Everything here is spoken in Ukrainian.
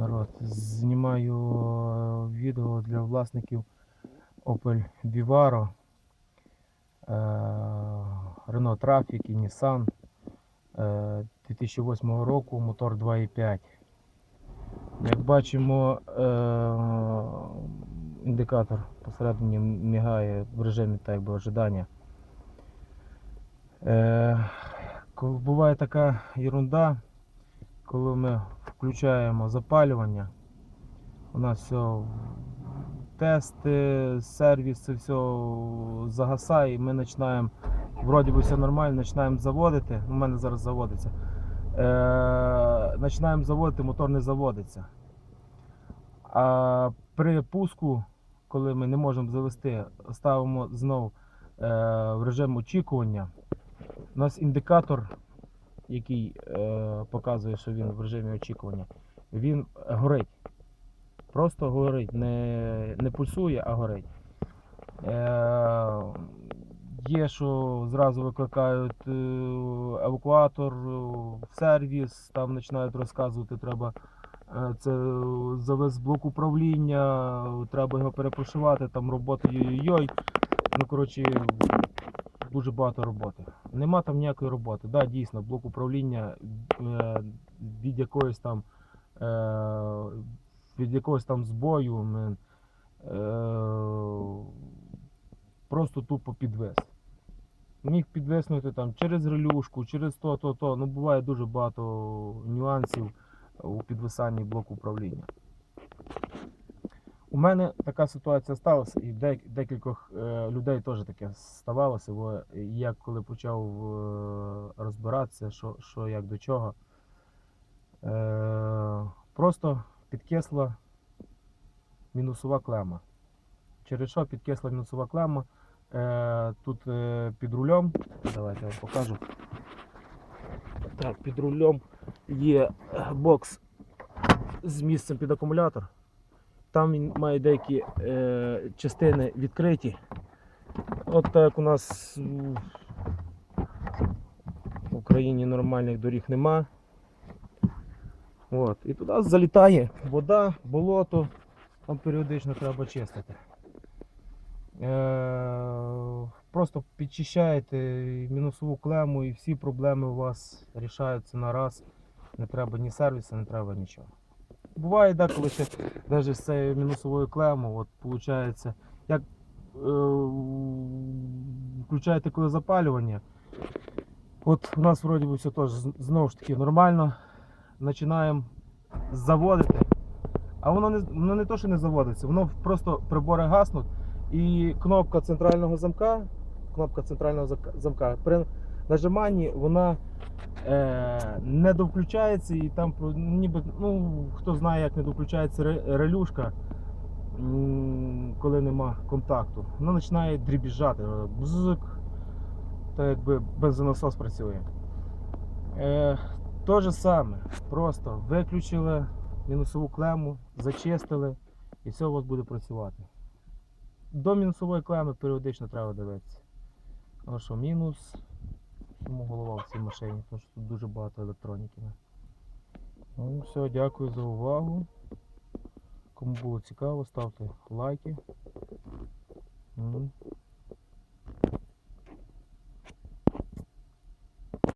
Народ, знімаю е, відео для власників Opel Vivaro, е, Renault Traffic і Nissan е, 2008 року, мотор 2.5. Як бачимо, е, індикатор посередині мігає в режимі так би ожидання. Е, буває така ерунда, коли ми включаємо запалювання, у нас все тести, сервіс, це все загасає, і ми починаємо, вроді би все нормально, починаємо заводити. У мене зараз заводиться. Е, починаємо заводити, мотор не заводиться. А при пуску, коли ми не можемо завести, ставимо знову е, в режим очікування. У нас індикатор, який е, показує, що він в режимі очікування, він горить. Просто горить, не, не пульсує, а горить. Е, є, що зразу викликають е, евакуатор е, сервіс, там починають розказувати, треба е, це завез блок управління, треба його перепрошувати, там роботи йой-йой. Ну, коротше, дуже багато роботи. Нема там ніякої роботи. Да, дійсно, блок управління е, від якоїсь там е, від якогось там збою е, просто тупо підвес. Міг підвиснути там через релюшку, через то, то, то. Ну буває дуже багато нюансів у підвисанні блоку управління. У мене така ситуація сталася, і дек- декількох е, людей теж таке ставалося, бо я коли почав е, розбиратися, що, що як до чого, е, просто підкисла мінусова клема. Через що підкисла мінусова клема? Тут під рулем, давайте я вам покажу. Так, під рулем є бокс з місцем під акумулятор. Там він має деякі е, частини відкриті. От так у нас в Україні нормальних доріг нема. От. І туди залітає вода, болото, там періодично треба чистити. Е, просто підчищаєте мінусову клему і всі проблеми у вас рішаються на раз. Не треба ні сервісу, не треба нічого. Буває деколи ще навіть з цією мінусовою клемою, от виходить, як е, включаєте коли запалювання. От у нас вроді би все теж знову ж таки нормально. Починаємо заводити. А воно не, воно не то, що не заводиться, воно просто прибори гаснуть і кнопка центрального замка, кнопка центрального замка при нажиманні вона е, не довключається і там ніби, ну, хто знає, як не довключається релюшка, коли нема контакту, вона починає дрібіжати. Бзик, так якби бензонасос працює. Е, то же саме, просто виключили мінусову клему, зачистили і все у вас буде працювати. До мінусової клеми періодично треба дивитися. Що мінус, тому голова в цій машині, тому що тут дуже багато електроніки. Ну все, дякую за увагу. Кому було цікаво, ставте лайки.